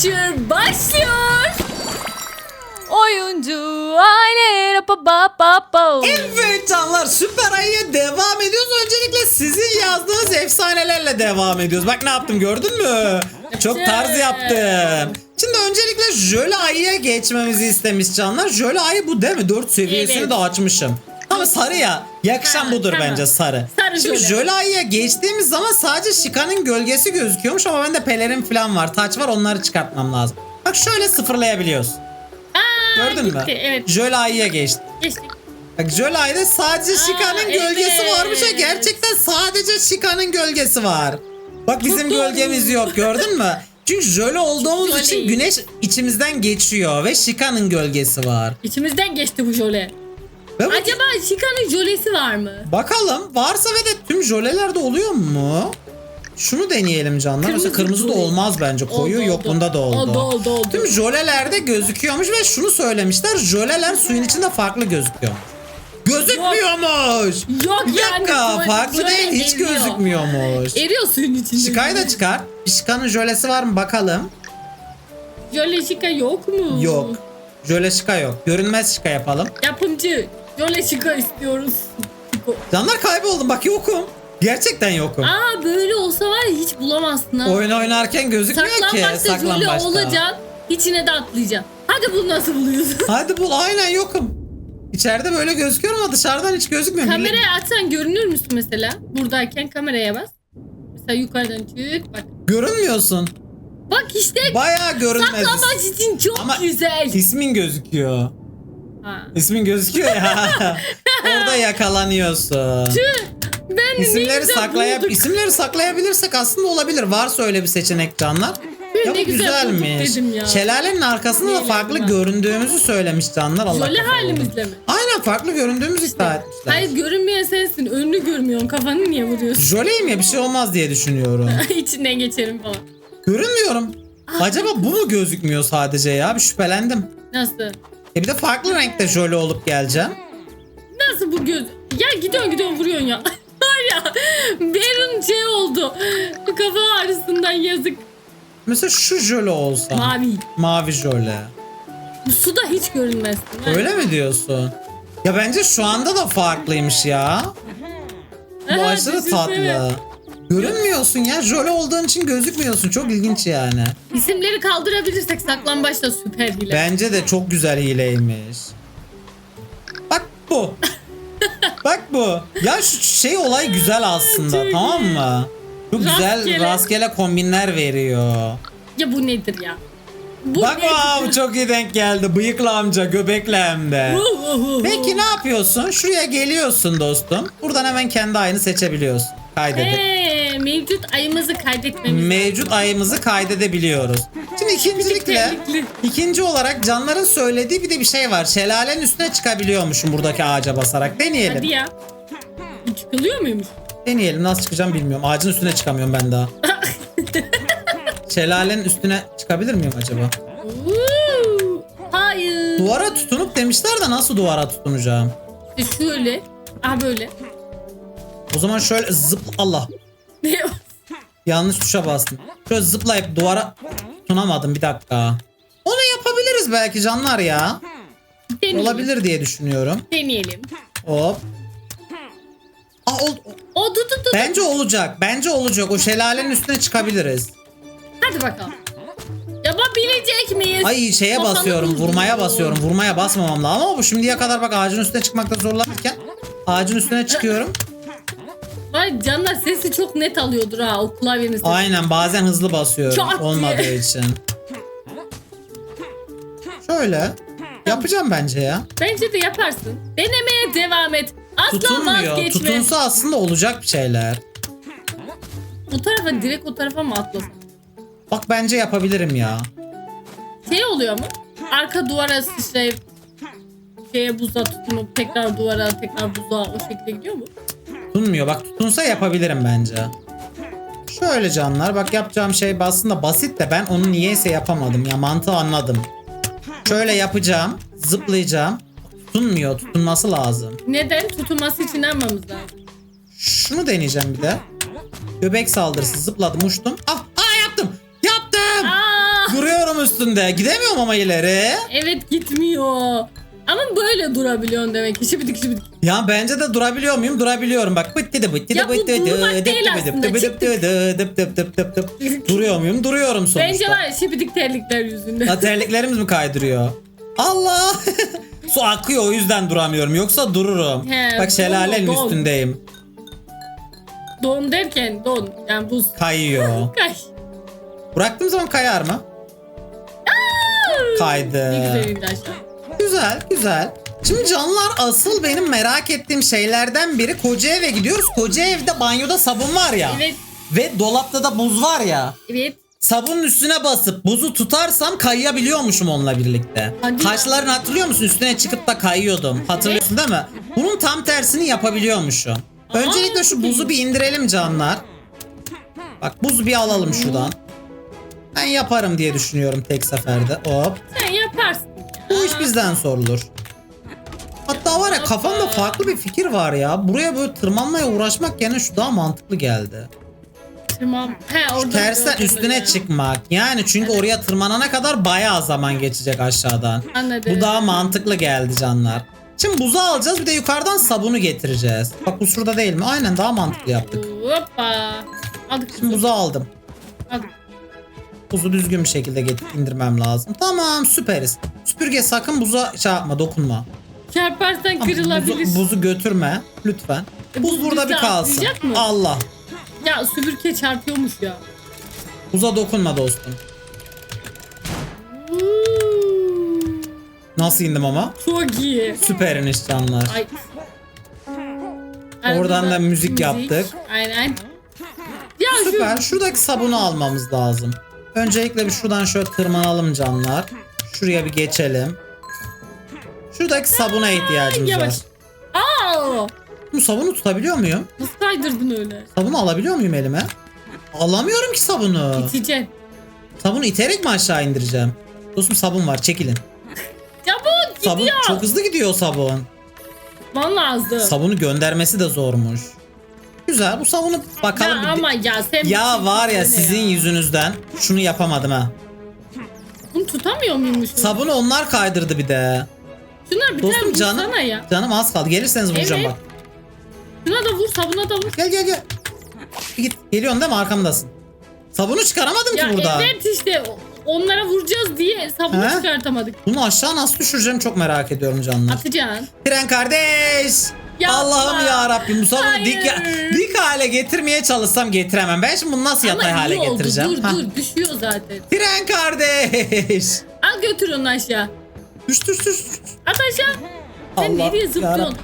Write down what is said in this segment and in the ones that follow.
Adventure başlıyor. Oyuncu aile pa pa pa pa. Evet canlar Süper Ayı'ya devam ediyoruz. Öncelikle sizin yazdığınız efsanelerle devam ediyoruz. Bak ne yaptım gördün mü? Çok tarz yaptım. Şimdi öncelikle Jöle Ayı'ya geçmemizi istemiş canlar. Jöle Ayı bu değil mi? 4 seviyesini Evet. de açmışım. Ama sarı ya. Yakışan Ha, budur tamam. bence sarı. Sarı Şimdi jöle. Jöle Ayı'ya geçtiğimiz zaman sadece Şika'nın gölgesi gözüküyormuş ama bende pelerin falan var. Taç var onları çıkartmam lazım. Bak şöyle sıfırlayabiliyoruz. Aa, Gördün mü? gitti, Evet. Jöle Ayı'ya geçtik. Bak Jolay'da sadece Şika'nın gölgesi evet. varmış ha. Gerçekten sadece Şika'nın gölgesi var. Bak bizim doğru. gölgemiz yok gördün mü? Çünkü jöle olduğumuz Jöle. için güneş içimizden geçiyor ve Şika'nın gölgesi var. İçimizden geçti bu jöle. Bu- Acaba Şika'nın jölesi var mı? Bakalım varsa ve de tüm jölelerde oluyor mu? Şunu deneyelim canlar. Kırmızı Mesela kırmızı da olmaz bence. Koyu Oldu, yok oldu. bunda da oldu. Oldu oldu oldu. Tüm jölelerde gözüküyormuş ve şunu söylemişler. Jöleler suyun içinde farklı gözüküyor. Gözükmüyormuş. Yok Bir yani. dakika jöle- farklı değil hiç eriyor. gözükmüyormuş. Eriyor suyun içinde. Şikayı da çıkar. Şika'nın jölesi var mı bakalım. Jöle şika yok mu? Yok. Jöle şika yok. Görünmez şika yapalım. Yapımcı. Jöle şika istiyoruz. Şiko. Canlar kayboldum bak yokum. Gerçekten yokum. Aa böyle olsa var ya hiç bulamazsın ha. Oyun oynarken gözükmüyor ki Saklambaçta jöle saklambaçta. olacaksın. içine de atlayacaksın. Hadi bunu nasıl buluyorsun? Hadi bul aynen yokum. İçeride böyle gözüküyor ama dışarıdan hiç gözükmüyor. Millet- açsan görünür müsün mesela? Buradayken kameraya bas. Mesela yukarıdan çık bak. Görünmüyorsun. Bak işte Bayağı görünmez. saklambaç için çok Ama güzel. İsmin gözüküyor. Ha. İsmin gözüküyor ya. Orada yakalanıyorsun. Ben de ne İsimleri saklayab bulduk. isimleri saklayabilirsek aslında olabilir. Varsa öyle bir seçenek canlar. Ya ne güzel bulduk güzelmiş. dedim ya. Şelalenin arkasında da Neyle farklı acaba? göründüğümüzü söylemiş canlar. Allah Jöle kafa halimizle mi? Aynen farklı göründüğümüz iddia etmişler. Hayır görünmeyen sensin. Önünü görmüyorsun. Kafanı niye vuruyorsun? Jöleyim ya bir şey olmaz diye düşünüyorum. İçinden geçerim falan. Görünmüyorum. Acaba bu mu gözükmüyor sadece ya? Bir şüphelendim. Nasıl? E bir de farklı renkte jöle olup geleceğim. Nasıl bu göz? Ya gidiyorsun gidiyorsun vuruyorsun ya. Var ya. Berun şey oldu. Kafa ağrısından yazık. Mesela şu jöle olsa. Mavi. Mavi jöle. Bu suda hiç görünmezsin. ha. Öyle mi diyorsun? Ya bence şu anda da farklıymış ya. Bu Aha, aşırı tatlı. Görünmüyorsun ya. Jöle olduğun için gözükmüyorsun. Çok ilginç yani. İsimleri kaldırabilirsek saklambaç da süper hile. Bence de çok güzel hileymiş. Bak bu. Bak bu. Ya şu şey olay güzel aslında Çok tamam mı? Çok güzel Rastgele. rastgele kombinler veriyor. Ya bu nedir ya? Bu Bak nedir? wow çok iyi denk geldi. Bıyıklı amca göbekli hem de. Peki ne yapıyorsun? Şuraya geliyorsun dostum. Buradan hemen kendi ayını seçebiliyorsun. Kaydedip. Ee, mevcut ayımızı kaydetmemiz Mevcut ayımızı kaydedebiliyoruz. Şimdi ikincilikle Tebrikli. ikinci olarak canların söylediği bir de bir şey var. Şelalenin üstüne çıkabiliyormuşum buradaki ağaca basarak. Deneyelim. Hadi ya. Çıkılıyor muymuş? Deneyelim. Nasıl çıkacağım bilmiyorum. Ağacın üstüne çıkamıyorum ben daha. Şelalenin üstüne çıkabilir miyim acaba? Uuu. Hayır. Duvara tutunup demişler de nasıl duvara tutunacağım? İşte şöyle. Ah böyle. O zaman şöyle zıp Allah. Yanlış tuşa bastım. Şöyle zıplayıp duvara tutunamadım bir dakika. Onu yapabiliriz belki canlar ya. Deneyelim. Olabilir diye düşünüyorum. Deneyelim. Hop. Aa, ol- O tut tut tut. bence olacak. Bence olacak. O şelalenin üstüne çıkabiliriz. Hadi bakalım. Yapabilecek miyiz? Ay şeye Bakalım. basıyorum. Vurmaya basıyorum. Vurmaya basmamam lazım ama bu şimdiye kadar bak ağacın üstüne çıkmakta zorlanırken ağacın üstüne çıkıyorum. Vay canlar sesi çok net alıyordur ha o klavyenin sesi. Aynen bazen hızlı basıyorum Çat diye. olmadığı için. Şöyle. Yapacağım bence ya. Bence de yaparsın. Denemeye devam et. Asla Tutunmuyor. vazgeçme. Tutunsa aslında olacak bir şeyler. O tarafa direkt o tarafa mı atlasın? Bak bence yapabilirim ya. Şey oluyor mu? Arka duvara sıçrayıp şeye buza tutunup tekrar duvara tekrar buza o şekilde gidiyor mu? Tutunmuyor. Bak tutunsa yapabilirim bence. Şöyle canlar. Bak yapacağım şey aslında basit de ben onu niyeyse yapamadım. Ya mantığı anladım. Şöyle yapacağım. Zıplayacağım. Tutunmuyor. Tutunması lazım. Neden? Tutulması için ne yapmamız lazım? Şunu deneyeceğim bir de. Göbek saldırısı. Zıpladım uçtum. Ah, ah yaptım. Yaptım. Aa! Vuruyorum üstünde. Gidemiyorum ama ileri. Evet gitmiyor. Ama böyle durabiliyorsun demek ki. Şibidik şibidik. Ya bence de durabiliyor muyum? Durabiliyorum bak. Bıttı da bıttı Ya da bıttı da durmak değil aslında, çıktık. Duruyor muyum? Duruyorum sonuçta. Bence var ya şibidik terlikler yüzünden. Ha, terliklerimiz mi kaydırıyor? Allah! Su akıyor o yüzden duramıyorum. Yoksa dururum. He, Bak şelalenin don, don. üstündeyim. don derken don. Yani buz. Kayıyor. Kay. Bıraktığım zaman kayar mı? Kaydı. Ne güzel indi aşağı. Güzel, güzel. Şimdi canlar asıl benim merak ettiğim şeylerden biri koca eve gidiyoruz. Koca evde banyoda sabun var ya. Evet. Ve dolapta da buz var ya. Evet. Sabunun üstüne basıp buzu tutarsam kayabiliyormuşum onunla birlikte. Hadi ya. Taşların hatırlıyor musun? Üstüne çıkıp da kayıyordum. Hatırlıyorsun değil mi? Bunun tam tersini yapabiliyormuşum. Öncelikle şu buzu bir indirelim canlar. Bak buzu bir alalım şuradan. Ben yaparım diye düşünüyorum tek seferde. Hop. Sen yaparsın. Bu iş bizden sorulur. Hatta var ya kafamda farklı bir fikir var ya. Buraya böyle tırmanmaya uğraşmak yerine şu daha mantıklı geldi. Tamam. He orada. Tersten üstüne böyle. çıkmak. Yani çünkü oraya tırmanana kadar bayağı zaman geçecek aşağıdan. Anladım. Bu daha mantıklı geldi canlar. Şimdi buzu alacağız bir de yukarıdan sabunu getireceğiz. Bak bu şurada değil mi? Aynen daha mantıklı yaptık. Hoppa. Aldık Şimdi buzu aldım. Aldık. Buzu düzgün bir şekilde getirip indirmem lazım. Tamam süperiz. Süpürge sakın buza şey yapma dokunma. Çarparsan Tamam, kırılabilir. Buzu, buzu götürme lütfen. E, Buz buz burada bir kalsın. mı? Allah. Ya süpürge çarpıyormuş ya. Buza dokunma dostum. Nasıl indim ama? Çok iyi. Süper iniş canlar. Ay. Oradan Arada da müzik yaptık. Aynen. Ya şu Süper. Şuradaki sabunu almamız lazım. Öncelikle bir şuradan şöyle tırmanalım canlar. Şuraya bir geçelim. Şuradaki sabuna ihtiyacımız yavaş. var. Aa! Bu sabunu tutabiliyor muyum? Nasıl kaydırdın öyle? Sabunu alabiliyor muyum elime? Alamıyorum ki sabunu. İteceksin. Sabunu iterek mi aşağı indireceğim? Dostum sabun var çekilin. Sabun gidiyor. çok hızlı gidiyor sabun. Man lazım. Sabunu göndermesi de zormuş. Güzel bu sabunu bakalım. ya bir- ama ya sen Ya var ya Ne sizin yüzünüzden şunu yapamadım ha. Bunu tutamıyor muymuş? Sabunu onlar kaydırdı bir de. Şuna bir Dostum tane canım, vursana ya. canım az kaldı. Gelirseniz vuracağım Evet. bak. Şuna da vur sabuna da vur. Gel gel gel. Git. Geliyorsun değil mi arkamdasın? Sabunu çıkaramadım Ya ki burada. evet işte onlara vuracağız diye sabunu He? çıkartamadık. Bunu aşağı nasıl düşüreceğim çok merak ediyorum canlar. Atacaksın. Tren kardeş. Allah'ım ya Rabbim bu sabunu dik, Hayır. dik hale getirmeye çalışsam getiremem. Ben şimdi bunu nasıl yatay Ama hale iyi oldu. getireceğim? Dur Ha. dur düşüyor zaten. Tren kardeş. Al götür onu aşağı. Düş düş düş. At aşağı. Sen Allah nereye zıplıyorsun? yarabbim.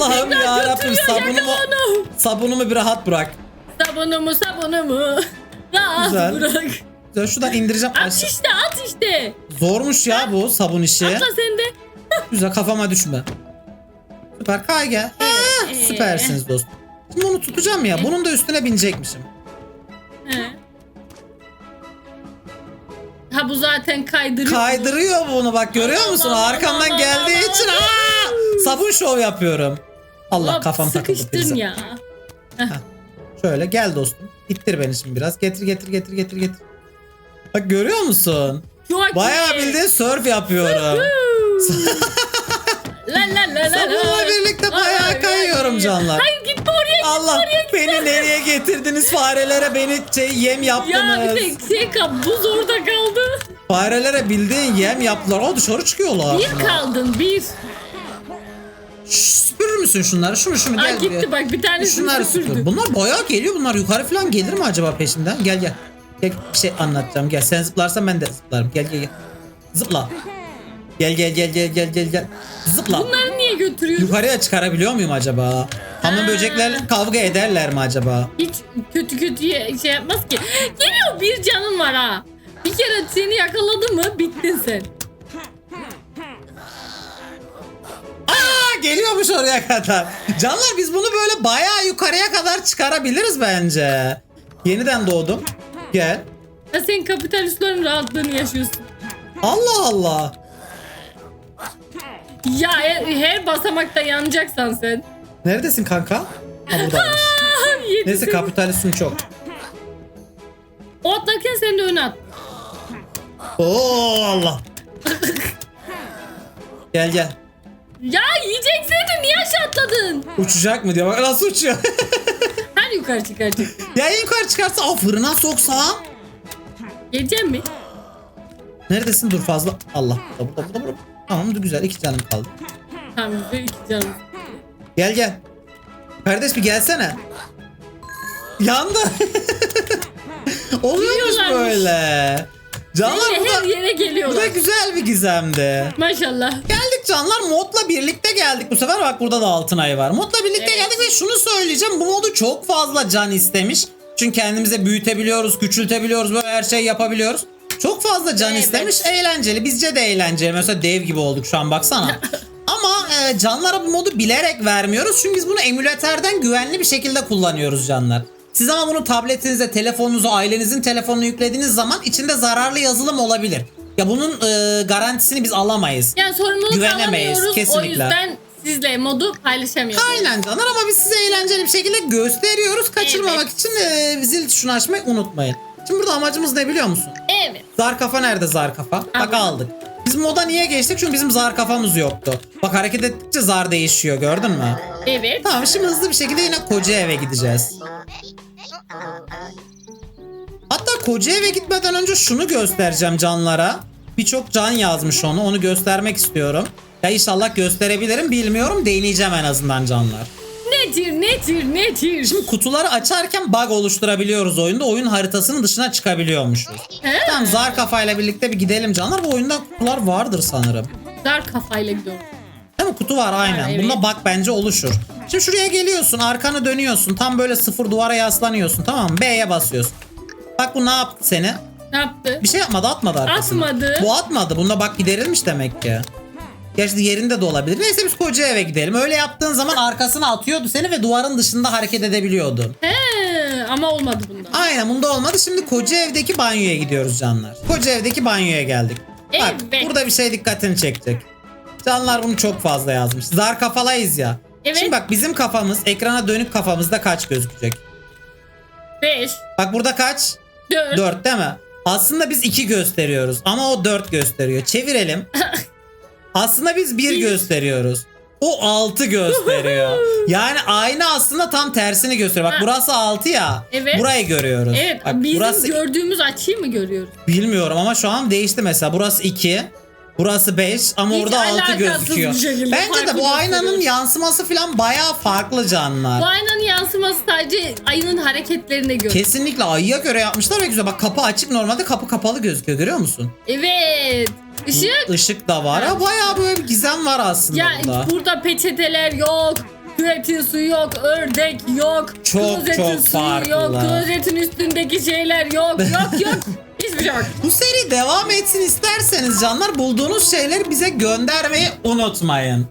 Allah'ım ya Rabbim götürüyor, sabunumu, yakala onu. sabunumu bir rahat bırak. Sabunumu sabunumu. Rahat Güzel. bırak. Ya şuradan indireceğim. At aşağı. işte at işte. Zormuş ya bu sabun işi. Atla sen de. Güzel kafama düşme. Süper kay gel. Ha, Ee, süpersiniz dostum. Şimdi bunu tutacağım ya. Bunun da üstüne binecekmişim. He. Ha bu zaten kaydırıyor. Kaydırıyor bunu bak görüyor musun? Aman, Arkamdan aman, geldiği aman, için aa, sabun şov yapıyorum. Allah Hop, kafam takıldı prize. ya. Şöyle gel dostum. İttir beni şimdi biraz. Getir getir getir getir getir. Bak görüyor musun? Çok Bayağı bildiğin surf yapıyorum. La la la la Sabunla la. birlikte bayağı Ay, kayıyorum ay. canlar. Hayır gitme oraya. Allah beni nereye getirdiniz farelere beni şey, yem Ya yaptınız. bir tek şey kal. Buz orada kaldı. Farelere bildiğin yem yaptılar. O dışarı çıkıyorlar. Bir kaldın bir. Şşş, süpürür müsün şunları? Şunu şunu Aa gel. gitti buraya. bak bir tanesi Şunları süpürdü. süpür. Bunlar bayağı geliyor. Bunlar yukarı falan gelir mi acaba peşimden? Gel gel. Gel bir şey anlatacağım. Gel sen zıplarsan ben de zıplarım. Gel gel gel. Zıpla. Gel gel gel gel gel gel gel. Zıpla. Bunları niye götürüyorsun? Yukarıya çıkarabiliyor muyum acaba? Hamam Ha. böcekler kavga ederler mi acaba? Hiç kötü kötü şey yapmaz ki. Geliyor bir canın var ha. Bir kere seni yakaladı mı bittin sen. Aa geliyormuş oraya kadar. Canlar biz bunu böyle bayağı yukarıya kadar çıkarabiliriz bence. Yeniden doğdum. Gel. Ya sen kapitalistlerin rahatlığını yaşıyorsun. Allah Allah. Ya her, her basamakta yanacaksan sen. Neredesin kanka? Ha buradaymış. Neyse seni. kapitalistin çok. O atlarken sen de öne at. Oo Allah. gel gel. Ya yiyeceksin niye aşağı atladın? Uçacak mı diyor. Bak nasıl uçuyor. Her yukarı çıkaracak. ya yukarı çıkarsa aa, fırına soksam. Geleceğim mi? Neredesin? Dur fazla. Allah. Burada burada burada. Tamam güzel. iki canım kaldı. Tamam yüzde iki canım. Gel gel. Kardeş bir gelsene. Yandı. Oluyormuş böyle. Canlar bu Her da, yere bu da geliyorlar. güzel bir gizemdi. Maşallah. Geldik canlar modla birlikte geldik. Bu sefer bak burada da altın ayı var. Modla birlikte Evet. geldik ve şunu söyleyeceğim. Bu modu çok fazla can istemiş. Çünkü kendimize büyütebiliyoruz, küçültebiliyoruz, böyle her şeyi yapabiliyoruz. Çok fazla can Evet. istemiş. Eğlenceli. Bizce de eğlenceli. Mesela dev gibi olduk şu an baksana. Ama e, canlara bu modu bilerek vermiyoruz. Çünkü biz bunu emülatörden güvenli bir şekilde kullanıyoruz canlar. Siz ama bunu tabletinize, telefonunuza, ailenizin telefonunu yüklediğiniz zaman içinde zararlı yazılım olabilir. Ya bunun e, garantisini biz alamayız. Yani sorumluluk Güvenemeyiz, alamıyoruz. O kesinlikle. yüzden sizle modu paylaşamıyoruz. Aynen canlar ama biz size eğlenceli bir şekilde gösteriyoruz. Kaçırmamak Evet. için e, zil tuşunu açmayı unutmayın. Şimdi burada amacımız ne biliyor musun? Evet. Zar kafa nerede zar kafa? Bak aldık. Biz moda niye geçtik? Çünkü bizim zar kafamız yoktu. Bak hareket ettikçe zar değişiyor gördün mü? Evet. Tamam şimdi hızlı bir şekilde yine koca eve gideceğiz. Hatta koca eve gitmeden önce şunu göstereceğim canlara. Birçok can yazmış onu. Onu göstermek istiyorum. Ya inşallah gösterebilirim bilmiyorum. Deneyeceğim en azından canlar. Nedir nedir nedir? Şimdi kutuları açarken bug oluşturabiliyoruz oyunda. Oyun haritasının dışına çıkabiliyormuşuz. He? Tamam zar kafayla birlikte bir gidelim canlar. Bu oyunda kutular vardır sanırım. Dar kafayla gidiyorum. Değil mi? Kutu var aynen. evet. Bunda bug bence oluşur. Şimdi şuraya geliyorsun. Arkanı dönüyorsun. Tam böyle sıfır duvara yaslanıyorsun. Tamam mı? B'ye basıyorsun. Bak bu ne yaptı seni? Ne yaptı? Bir şey yapmadı atmadı arkasına. Atmadı. Bu atmadı. Bunda bak giderilmiş demek ki. Gerçi yerinde de olabilir. Neyse biz koca eve gidelim. Öyle yaptığın zaman arkasına atıyordu seni ve duvarın dışında hareket edebiliyordun. He, ama olmadı bunda. Aynen bunda olmadı. Şimdi koca evdeki banyoya gidiyoruz canlar. Koca evdeki banyoya geldik. Bak Evet. burada bir şey dikkatini çekecek. Canlar bunu çok fazla yazmış. Zar kafalayız ya. Evet. Şimdi bak bizim kafamız ekrana dönük kafamızda kaç gözükecek? 5, Bak burada kaç? 4, 4 değil mi? Aslında biz 2 gösteriyoruz ama o 4 gösteriyor. Çevirelim. Aslında biz 1 gösteriyoruz. O 6 gösteriyor. yani aynı aslında tam tersini gösteriyor. Bak Ha. burası 6 ya. Evet. Burayı görüyoruz. Evet, Bak, bizim burası gördüğümüz açıyı mı görüyoruz? Bilmiyorum ama şu an değişti mesela. Burası 2. Burası 5 ama Hiç orada 6 alakasız gözüküyor. bir şekilde Bence de bu aynanın gösteriyor. yansıması falan bayağı farklı canlar. Bu aynanın yansıması sadece ayının hareketlerine göre. Kesinlikle ayıya göre yapmışlar ve güzel. Bak kapı açık normalde kapı kapalı gözüküyor görüyor musun? Evet. Işık. Işık da var. Ha, bayağı böyle bir gizem var aslında Ya burada. burada peçeteler yok. Küvetin suyu yok, ördek yok, Çok, klozetin çok suyu farklı. yok, klozetin üstündeki şeyler yok, yok yok. Hiçbir şey. Bu seri devam etsin isterseniz canlar bulduğunuz şeyleri bize göndermeyi unutmayın.